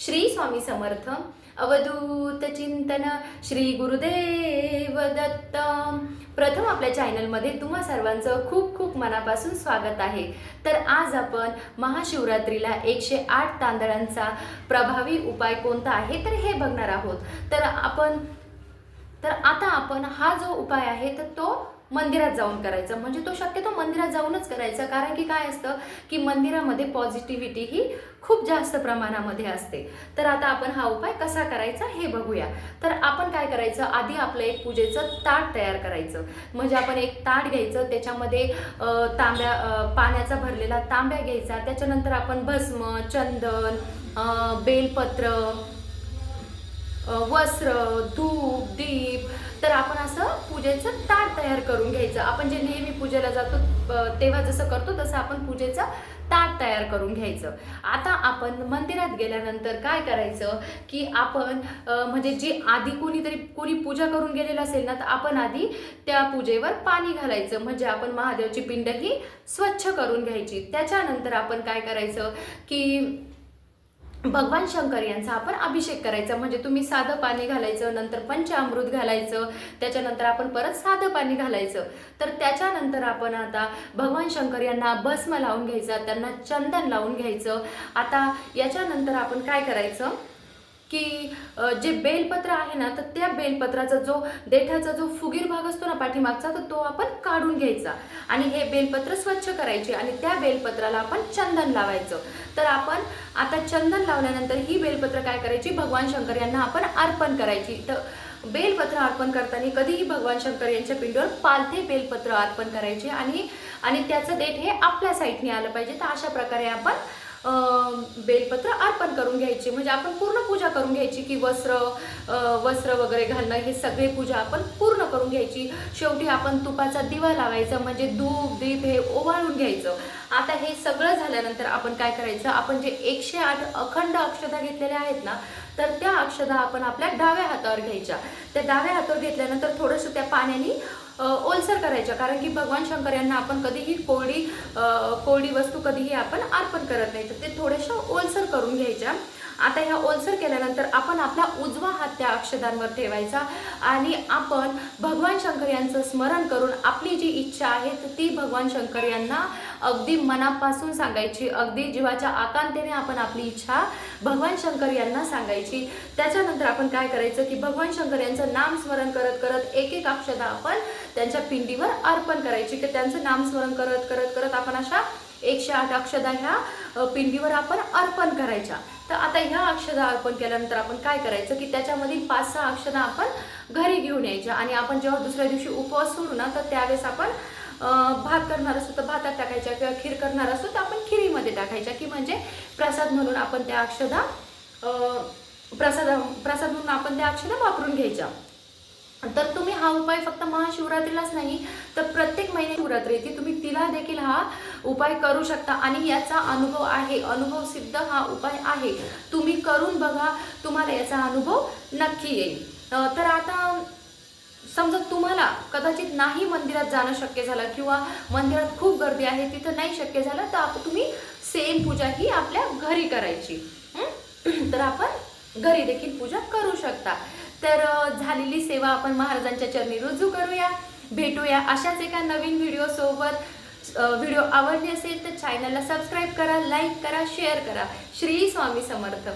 श्री स्वामी समर्थ अवधूत चिंतन श्री गुरुदेव दत्त. प्रथम आपल्या चॅनलमध्ये तुम्हा सर्वांचं खूप खूप मनापासून स्वागत आहे. तर आज आपण महाशिवरात्रीला एकशे आठ तांदळांचा प्रभावी उपाय कोणता आहे तर हे बघणार आहोत. तर आपण तर आता आपण हा जो उपाय आहे तर तो मंदिरात जाऊन करायचं. म्हणजे तो शक्यतो मंदिरात जाऊनच करायचा. कारण की काय असतं की मंदिरामध्ये पॉझिटिव्हिटी ही खूप जास्त प्रमाणामध्ये असते. तर आता आपण हा उपाय कसा करायचा हे बघूया. तर आपण काय करायचं? आधी आपलं एक पूजेचं ताट तयार करायचं. म्हणजे आपण एक ताट घ्यायचं. त्याच्यामध्ये तांब्या पाण्याचा भरलेला तांब्या घ्यायचा. त्याच्यानंतर आपण भस्म चंदन बेलपत्र वस्त्र धूप दीप. तर आपण असं पूजेचं ताट तयार करून घ्यायचं. आपण जे नेहमी पूजेला जातो तेव्हा जसं करतो तसं आपण पूजेचं ताट तयार करून घ्यायचं. आता आपण मंदिरात गेल्यानंतर काय करायचं की आपण म्हणजे जी आधी कोणीतरी कोणी पूजा करून गेलेलं असेल ना तर आपण आधी त्या पूजेवर पाणी घालायचं. म्हणजे आपण महादेवची पिंड ही स्वच्छ करून घ्यायची. त्याच्यानंतर आपण काय करायचं की भगवान शंकर यांचा आपण अभिषेक करायचा. म्हणजे तुम्ही साधं पाणी घालायचं नंतर पंचामृत घालायचं त्याच्यानंतर आपण परत साधं पाणी घालायचं. तर त्याच्यानंतर आपण आता भगवान शंकर यांना भस्म लावून घ्यायचा त्यांना चंदन लावून घ्यायचं. आता याच्यानंतर आपण काय करायचं? की जे बेलपत्र आहे ना तर त्या बेलपत्राचा जो देठाचा जो फुगीर भाग असतो ना पाठीमागचा तर तो आपण काढून घ्यायचा. आणि हे बेलपत्र स्वच्छ करायचे आणि त्या बेलपत्राला आपण चंदन लावायचं. तर आपण आता चंदन लावल्यानंतर ही बेलपत्र काय करायची? भगवान शंकर यांना आपण अर्पण करायची. तर बेलपत्र अर्पण करताना कधीही भगवान शंकर यांच्या पिंडीवर पालथे बेलपत्र अर्पण करायचे आणि आणि त्याचं देठ हे आपल्या साईडने आलं पाहिजे. तर अशा प्रकारे आपण बेलपत्र अर्पण करून घ्यायची. म्हणजे आपण पूर्ण पूजा करून घ्यायची की वस्त्र वस्त्र वगैरे घालणं हे सगळे पूजा आपण पूर्ण करून घ्यायची. शेवटी आपण तुपाचा दिवा लावायचा म्हणजे धूप दीप हे ओवाळून घ्यायचं. आता हे सगळं झाल्यानंतर आपण काय करायचं? आपण जे एकशे आठ अखंड अक्षता घेतलेल्या आहेत ना तर त्या अक्षता आपण आपल्या डाव्या हातावर घ्यायच्या. त्या डाव्या हातावर घेतल्यानंतर थोडंसं त्या पाण्याने ओलसर करायच्या. कारण की भगवान शंकर यांना आपण कधीही कोरडी कोळी कोरडी वस्तू कधीही आपण अर्पण करत नाही. तर ते थोड्याशा ओलसर करून घ्यायच्या. आता ह्या ओलसर केल्यानंतर आपण आपला उजवा हात त्या अक्षदांवर ठेवायचा आणि आपण भगवान शंकर यांचं स्मरण करून आपली जी इच्छा आहे ती भगवान शंकर यांना अगदी मनापासून सांगायची. अगदी जीवाच्या आकांतेने आपण आपली इच्छा भगवान शंकर यांना सांगायची. त्याच्यानंतर आपण काय करायचं की भगवान शंकर यांचं नामस्मरण करत करत एक एक अक्षदा आपण त्यांच्या पिंडीवर अर्पण करायची. की त्यांचं नामस्मरण करत करत करत आपण अशा एकशे आठ अक्षदा ह्या पिंडीवर आपण अर्पण करायच्या. तर आता ह्या अक्षदा अर्पण केल्यानंतर आपण काय करायचं की त्याच्यामधील पाच सहा अक्षदा आपण घरी घेऊन यायच्या. आणि आपण जेव्हा दुसऱ्या दिवशी उपवास सोडू ना तर त्यावेळेस आपण भात करणार असू तर भातात टाकायच्या किंवा खीर करणार असू तर आपण खिरीमध्ये टाकायच्या. की म्हणजे प्रसाद म्हणून आपण त्या अक्षदा प्रसाद प्रसाद म्हणून आपण त्या अक्षदा वापरून घ्यायच्या. तर तुम्ही हा उपाय फक्त महाशिवरात्रीलाच नाही तर प्रत्येक महिने शिवरात्री येते तुम्ही तिला देखील हा उपाय करू शकता. आणि याचा अनुभव आहे अनुभव सिद्ध हा उपाय आहे. तुम्ही करून बघा तुम्हाला याचा अनुभव नक्की येईल. तर आता समजा तुम्हाला कदाचित नाही मंदिरात जाणं शक्य झालं किंवा मंदिरात खूप गर्दी आहे तिथं नाही शक्य झालं तर आप- तुम्ही सेम पूजा ही आपल्या घरी करायची. तर आपण घरी देखील पूजा करू शकता. तर झालेली सेवा आपण महाराजांच्या चरणी रुजू करूया भेटूया अशाच एका नवीन व्हिडिओसोबत व्हिडिओ आवडली असेल तर चॅनलला सबस्क्राईब करा लाईक करा शेअर करा. श्री स्वामी समर्थ.